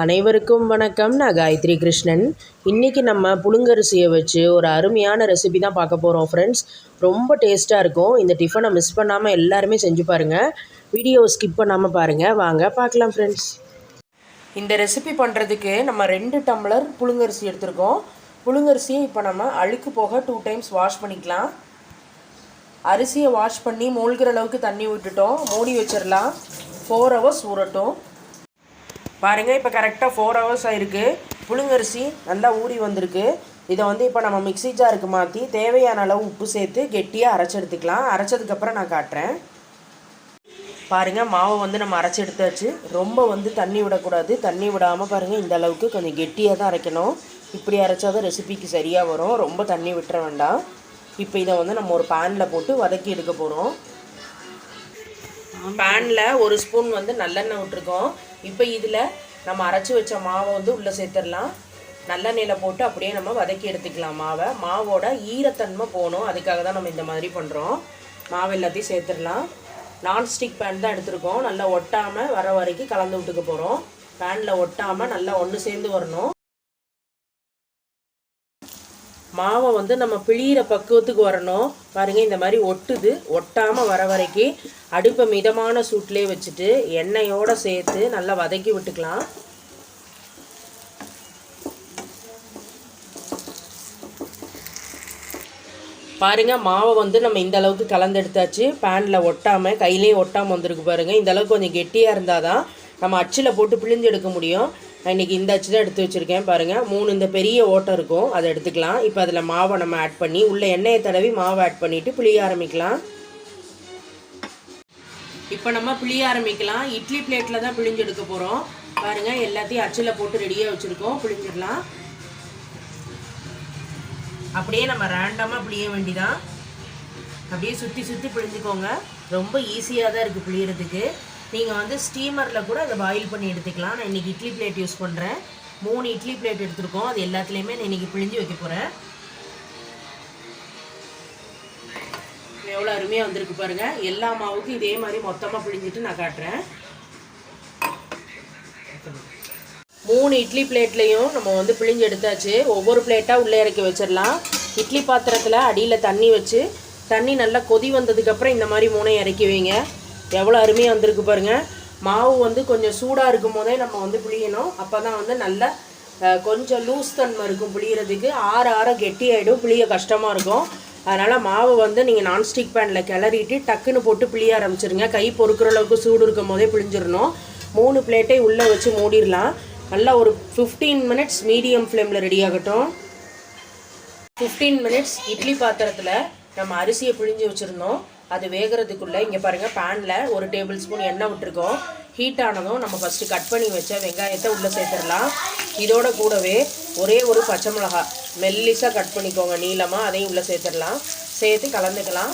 அனைவருக்கும் வணக்கம். நான் காயத்ரி கிருஷ்ணன். இன்றைக்கி நம்ம புழுங்கரிசியை வச்சு ஒரு அருமையான ரெசிபி தான் பார்க்க போகிறோம் ஃப்ரெண்ட்ஸ் ரொம்ப டேஸ்ட்டாக இருக்கும். இந்த டிஃபனை மிஸ் பண்ணாமல் எல்லாருமே செஞ்சு பாருங்கள் வீடியோ ஸ்கிப் பண்ணாமல் பாருங்கள் வாங்க பார்க்கலாம் ஃப்ரெண்ட்ஸ் இந்த ரெசிபி பண்ணுறதுக்கு நம்ம ரெண்டு டம்ளர் புழுங்கரிசி எடுத்திருக்கோம். புழுங்கரிசியை இப்போ நம்ம அழுக்கு போக டூ டைம்ஸ் வாஷ் பண்ணிக்கலாம். அரிசியை வாஷ் பண்ணி மூழ்கிற அளவுக்கு தண்ணி விட்டுட்டோம். மூடி வச்சிடலாம் ஃபோர் ஹவர்ஸ் ஊறட்டும். பாருங்கள் இப்போ கரெக்டாக ஃபோர் ஹவர்ஸ் ஆயிருக்கு புழுங்கரிசி நல்லா ஊறி வந்திருக்கு. இதை வந்து இப்போ நம்ம மிக்ஸி ஜாருக்கு மாற்றி தேவையான அளவு உப்பு சேர்த்து கெட்டியாக அரைச்சி எடுத்துக்கலாம். அரைச்சதுக்கப்புறம் நான் காட்டுறேன். பாருங்கள் மாவை வந்து நம்ம அரைச்சி எடுத்தாச்சு. ரொம்ப வந்து தண்ணி விடக்கூடாது. தண்ணி விடாமல் பாருங்கள் இந்த அளவுக்கு கொஞ்சம் கெட்டியாக தான் அரைக்கணும். இப்படி அரைச்சா தான் ரெசிபிக்கு சரியாக வரும். ரொம்ப தண்ணி விட்டுற வேண்டாம். இப்போ இதை வந்து நம்ம ஒரு பேனில் போட்டு வதக்கி எடுக்க போகிறோம் பேனில் ஒரு ஸ்பூன் வந்து நல்லெண்ணெய் விட்டுருக்கோம். இப்போ இதில் நம்ம அரைச்சி வச்ச மாவை வந்து உள்ளே சேர்த்துடலாம். நல்லெண்ணெயில் போட்டு அப்படியே நம்ம வதக்கி எடுத்துக்கலாம் மாவை. மாவோட ஈரத்தன்மை போகணும். அதுக்காக தான் நம்ம இந்த மாதிரி பண்ணுறோம் மாவு எல்லாத்தையும் சேர்த்துடலாம். நான்ஸ்டிக் பேன் தான் எடுத்திருக்கோம். நல்லா ஒட்டாமல் வர வரைக்கும் கலந்து விட்டுக்க போகிறோம் பேனில் ஒட்டாமல் நல்லா ஒன்று சேர்ந்து வரணும். மாவை வந்து நம்ம பிழியிற பக்குவத்துக்கு வரணும். பாருங்கள் இந்த மாதிரி ஒட்டுது. ஒட்டாமல் வர வரைக்கும் அடுப்பை மிதமான சூட்லேயே வச்சுட்டு எண்ணெயோடு சேர்த்து நல்லா வதக்கி விட்டுக்கலாம். பாருங்கள் மாவை வந்து நம்ம இந்த அளவுக்கு கலந்தெடுத்தாச்சு. பேனில் ஒட்டாமல் கையிலேயே ஒட்டாமல் வந்திருக்கு பாருங்கள் இந்த அளவுக்கு கொஞ்சம் கெட்டியாக இருந்தால் தான் நம்ம அச்சில் போட்டு பிழிஞ்சு எடுக்க முடியும். இன்றைக்கி இந்த அச்சு தான் எடுத்து வச்சுருக்கேன் பாருங்கள் மூணு இந்த பெரிய ஓட்டை இருக்கும். அதை எடுத்துக்கலாம். இப்போ அதில் மாவை நம்ம ஆட் பண்ணி உள்ள எண்ணெயை தடவி மாவை ஆட் பண்ணிவிட்டு புளிய ஆரம்பிக்கலாம். இப்போ நம்ம புளிய ஆரம்பிக்கலாம். இட்லி பிளேட்டில் தான் பிழிஞ்சு எடுக்க போகிறோம் பாருங்கள் எல்லாத்தையும் அச்சில் போட்டு ரெடியாக வச்சுருக்கோம். பிழிஞ்சிடலாம் அப்படியே நம்ம ரேண்டமாக பிழிய வேண்டிதான். அப்படியே சுற்றி சுற்றி பிழிஞ்சுக்கோங்க ரொம்ப ஈஸியாக தான் இருக்குது பிழியறதுக்கு நீங்கள் வந்து ஸ்டீமரில் கூட அதை பாயில் பண்ணி எடுத்துக்கலாம். நான் இன்றைக்கி இட்லி பிளேட் யூஸ் பண்ணுறேன் மூணு இட்லி பிளேட் எடுத்துருக்கோம். அது எல்லாத்துலேயுமே நான் இன்றைக்கி பிழிஞ்சு வைக்க போகிறேன் எவ்வளோ அருமையாக வந்திருக்கு பாருங்கள் எல்லா மாவுக்கும் இதே மாதிரி மொத்தமாக பிழிஞ்சிட்டு நான் காட்டுறேன். மூணு இட்லி பிளேட்லேயும் நம்ம வந்து பிழிஞ்சு எடுத்தாச்சு. ஒவ்வொரு பிளேட்டாக உள்ளே இறக்கி வச்சிடலாம். இட்லி பாத்திரத்தில் அடியில் தண்ணி வச்சு தண்ணி நல்லா கொதி வந்ததுக்கப்புறம் இந்த மாதிரி மூணையும் இறக்கி வைங்க. எவ்வளோ அருமையாக வந்திருக்கு பாருங்கள் மாவு வந்து கொஞ்சம் சூடாக இருக்கும் போதே நம்ம வந்து புளியணும். அப்போ தான் வந்து நல்ல கொஞ்சம் லூஸ் தன்மை இருக்கும் புளியறதுக்கு. ஆற ஆற கெட்டி ஆகிடும் புளிய கஷ்டமாக இருக்கும். அதனால் மாவு வந்து நீங்கள் நான்ஸ்டிக் பேனில் கிளறிட்டு டக்குன்னு போட்டு புளிய ஆரம்பிச்சிருங்க. கை பொறுக்கிற அளவுக்கு சூடு இருக்கும் போதே புளிஞ்சிடணும் மூணு பிளேட்டை உள்ளே வச்சு மூடிடலாம் நல்லா ஒரு ஃபிஃப்டீன் மினிட்ஸ் மீடியம் ஃப்ளேமில் ரெடி ஆகட்டும். ஃபிஃப்டீன் மினிட்ஸ் இட்லி பாத்திரத்தில் நம்ம அரிசியை புழிஞ்சு வச்சுருந்தோம். அது வேகிறதுக்குள்ளே இங்கே பாருங்கள் பேனில் ஒரு டேபிள் ஸ்பூன் எண்ணெய் விட்டுருக்கோம். ஹீட் ஆனதும் நம்ம ஃபஸ்ட்டு கட் பண்ணி வச்ச வெங்காயத்தை உள்ளே சேர்த்துடலாம். இதோட கூடவே ஒரே ஒரு பச்சை மிளகா மெல்லிஸாக கட் பண்ணிக்கோங்க. நீளமாக அதையும் உள்ளே சேர்த்துடலாம். சேர்த்து கலந்துக்கலாம்.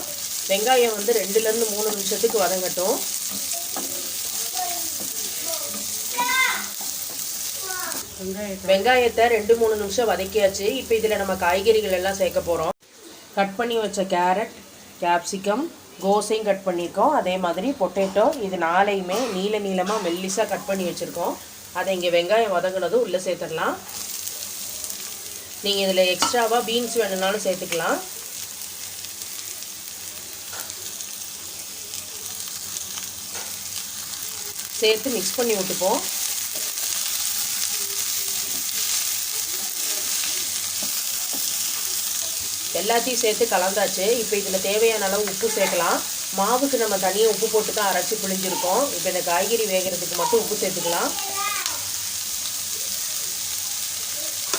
வெங்காயம் வந்து ரெண்டுலேருந்து மூணு நிமிஷத்துக்கு வதங்கட்டும். வெங்காயத்தை ரெண்டு மூணு நிமிஷம் வதக்கியாச்சு. இப்போ இதில் நம்ம காய்கறிகள் எல்லாம் சேர்க்க போகிறோம் கட் பண்ணி வச்ச கேரட் கேப்சிகம் கோஸையும் கட் பண்ணியிருக்கோம். அதே மாதிரி பொட்டேட்டோ இது நாளையுமே நீல நீளமாக மெல்லிஸாக கட் பண்ணி வச்சுருக்கோம். அதை இங்கே வெங்காயம் வதங்கினதும் உள்ளே சேர்த்துடலாம். நீங்கள் இதில் எக்ஸ்ட்ராவாக பீன்ஸ் வேணுன்னாலும் சேர்த்துக்கலாம். சேர்த்து மிக்ஸ் பண்ணி விட்டுப்போம். எல்லாத்தையும் சேர்த்து கலந்தாச்சு. இப்போ இதில் தேவையான அளவு உப்பு சேர்க்கலாம். மாவுக்கு நம்ம தனியாக உப்பு போட்டு தான் அரைச்சி புழிஞ்சிருக்கோம். இப்போ இந்த காய்கறி வேகிறதுக்கு மட்டும் உப்பு சேர்த்துக்கலாம்.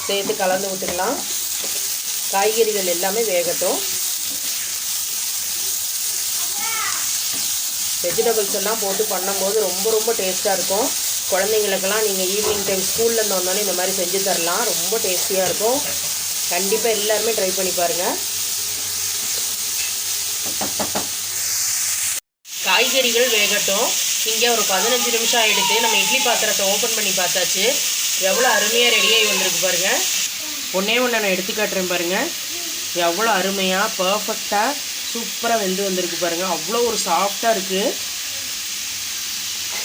சேர்த்து கலந்து விட்டுக்கலாம் காய்கறிகள் எல்லாமே வேகட்டும். வெஜிடபிள்ஸ் எல்லாம் போட்டு பண்ணும்போது ரொம்ப ரொம்ப டேஸ்ட்டாக இருக்கும். குழந்தைங்களுக்கெல்லாம் நீங்கள் ஈவினிங் டைம் ஸ்கூல்லேருந்து வந்தோடனே இந்த மாதிரி செஞ்சு தரலாம். ரொம்ப டேஸ்டியாக இருக்கும். கண்டிப்பாக எல்லாருமே ட்ரை பண்ணி பாருங்கள் காய்கறிகள் வேகட்டும். இங்கே ஒரு பதினஞ்சு நிமிஷம் ஆகிடுது நம்ம இட்லி பாத்திரத்தை ஓப்பன் பண்ணி பார்த்தாச்சு. எவ்வளோ அருமையாக ரெடியாகி வந்திருக்கு பாருங்கள் ஒன்றே ஒன்று நான் எடுத்து காட்டுறேன் பாருங்கள் எவ்வளோ அருமையாக பர்ஃபெக்டாக சூப்பராக வெந்து வந்திருக்கு பாருங்கள் அவ்வளோ ஒரு சாஃப்டாக இருக்குது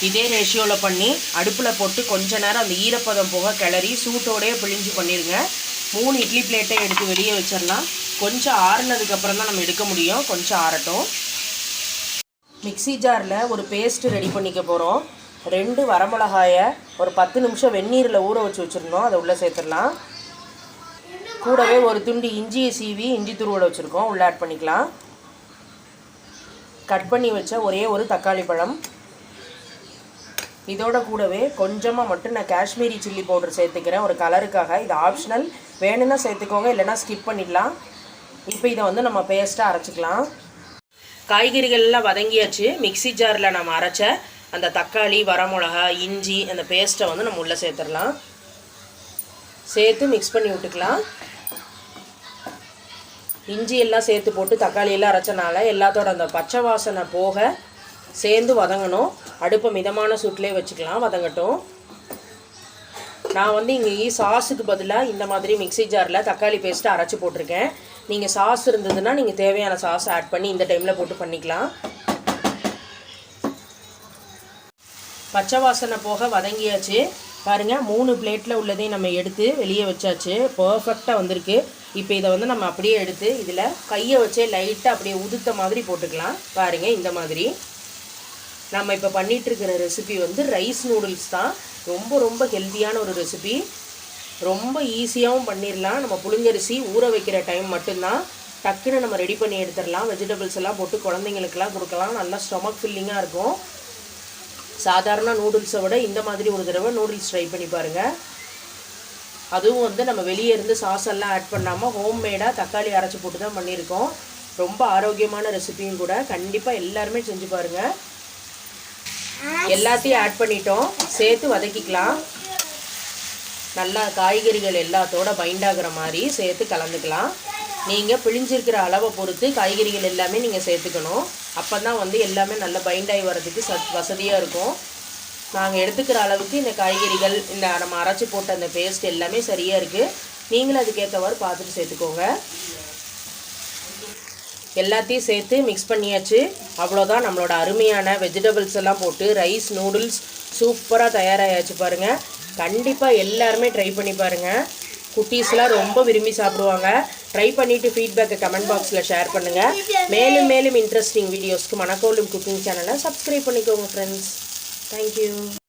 இதே ரேஷியோவில் பண்ணி அடுப்பில் போட்டு கொஞ்ச நேரம் அந்த ஈரப்பதம் போக கிளறி சூட்டோடயே பிழிஞ்சு பண்ணிடுங்க மூணு இட்லி பிளேட்டை எடுத்து வெளியே வச்சிடலாம். கொஞ்சம் ஆறுனதுக்கப்புறம் தான் நம்ம எடுக்க முடியும். கொஞ்சம் ஆறட்டும். மிக்ஸி ஜாரில் ஒரு பேஸ்ட்டு ரெடி பண்ணிக்க போகிறோம் ரெண்டு வரமிளகாயை ஒரு பத்து நிமிஷம் வெந்நீரில் ஊற வச்சு வச்சுருந்தோம். அதை உள்ளே சேர்த்துடலாம். கூடவே ஒரு துண்டு இஞ்சியை சீவி இஞ்சி துருவோட வச்சுருக்கோம். உள்ளே ஆட் பண்ணிக்கலாம். கட் பண்ணி வச்ச ஒரே ஒரு தக்காளி பழம். இதோட கூடவே கொஞ்சமாக மட்டும் நான் காஷ்மீரி சில்லி பவுடர் சேர்த்துக்கிறேன். ஒரு கலருக்காக இது ஆப்ஷனல் வேணும்னா சேர்த்துக்கோங்க இல்லைன்னா ஸ்கிப் பண்ணிடலாம். இப்போ இதை வந்து நம்ம பேஸ்ட்டாக அரைச்சிக்கலாம். காய்கறிகள்லாம் வதங்கியாச்சு. மிக்ஸி ஜாரில் நம்ம அரைச்ச அந்த தக்காளி வரமிளகா இஞ்சி அந்த பேஸ்ட்டை வந்து நம்ம உள்ளே சேர்த்துடலாம். சேர்த்து மிக்ஸ் பண்ணி விட்டுக்கலாம். இஞ்சி எல்லாம் சேர்த்து போட்டு தக்காளி எல்லாம் அரைச்சனால எல்லாத்தோட அந்த பச்சை வாசனை போக சேர்ந்து வதங்கணும். அடுப்பை மிதமான சுட்டிலே வச்சுக்கலாம் வதங்கட்டும். நான் வந்து இங்கே சாஸுக்கு பதிலாக இந்த மாதிரி மிக்ஸி ஜாரில் தக்காளி பேஸ்ட்டு அரைச்சி போட்டிருக்கேன். நீங்கள் சாஸ் இருந்ததுன்னா நீங்கள் தேவையான சாஸ் ஆட் பண்ணி இந்த டைமில் போட்டு பண்ணிக்கலாம். பச்சை வாசனை போக வதங்கியாச்சு. பாருங்கள் மூணு பிளேட்டில் உள்ளதையும் நம்ம எடுத்து வெளியே வச்சாச்சு. பர்ஃபெக்டாக வந்திருக்கு. இப்போ இதை வந்து நம்ம அப்படியே எடுத்து இதில் கையை வச்சே லைட்டாக அப்படியே உதுத்த மாதிரி போட்டுக்கலாம். பாருங்கள் இந்த மாதிரி. நம்ம இப்போ பண்ணிகிட்ருக்கிற இருக்கிற ரெசிபி வந்து ரைஸ் நூடுல்ஸ் தான். ரொம்ப ரொம்ப ஹெல்த்தியான ஒரு ரெசிபி ரொம்ப ஈஸியாகவும் பண்ணிடலாம் நம்ம புளிஞ்சரிசி ஊற வைக்கிற டைம் மட்டும்தான். டக்குன்னு நம்ம ரெடி பண்ணி எடுத்துடலாம் வெஜிடபிள்ஸ் எல்லாம் போட்டு குழந்தைங்களுக்கெல்லாம் கொடுக்கலாம். நல்லா ஸ்டொமக் ஃபில்லிங்காக இருக்கும். சாதாரண நூடுல்ஸை விட இந்த மாதிரி ஒரு தடவை நூடுல்ஸ் ட்ரை பண்ணி பாருங்கள் அதுவும் வந்து நம்ம வெளியே இருந்து சாஸ் எல்லாம் ஆட் பண்ணாமல் ஹோம்மேடாக தக்காளி அரைச்சி போட்டு தான் பண்ணியிருக்கோம். ரொம்ப ஆரோக்கியமான ரெசிபியும் கூட. கண்டிப்பாக எல்லாருமே செஞ்சு பாருங்கள் எல்லாத்தையும் ஆட் பண்ணிட்டோம். சேர்த்து வதக்கிக்கலாம். நல்லா காய்கறிகள் எல்லாத்தோட பைண்ட் ஆகுற மாதிரி சேர்த்து கலந்துக்கலாம். நீங்கள் பிழிஞ்சிருக்கிற அளவை பொறுத்து காய்கறிகள் எல்லாமே நீங்கள் சேர்த்துக்கணும். அப்போ தான் வந்து எல்லாமே நல்லா பைண்ட் ஆகி வர்றதுக்கு சத் வசதியாக இருக்கும். நாங்கள் எடுத்துக்கிற அளவுக்கு இந்த காய்கறிகள் இந்த நம்ம அரைச்சி போட்ட அந்த பேஸ்ட் எல்லாமே சரியாக இருக்குது நீங்களும் அதுக்கேற்றவாறு பார்த்துட்டு சேர்த்துக்கோங்க. எல்லாத்தையும் சேர்த்து மிக்ஸ் பண்ணியாச்சு. அவ்வளோதான் நம்மளோட அருமையான வெஜிடபிள்ஸ் எல்லாம் போட்டு ரைஸ் நூடுல்ஸ் சூப்பராக தயாராகியாச்சு பாருங்கள் கண்டிப்பாக எல்லாருமே ட்ரை பண்ணி பாருங்கள் குட்டீஸ்லாம் ரொம்ப விரும்பி சாப்பிடுவாங்க. ட்ரை பண்ணிவிட்டு ஃபீட்பேக்கை கமெண்ட் பாக்ஸில் ஷேர் பண்ணுங்கள் மேலும் மேலும் இன்ட்ரெஸ்டிங் வீடியோஸ்க்கு மணக்கோலும் குக்கிங் சேனலை சப்ஸ்கிரைப் பண்ணிக்கோங்க ஃப்ரெண்ட்ஸ் தேங்க்யூ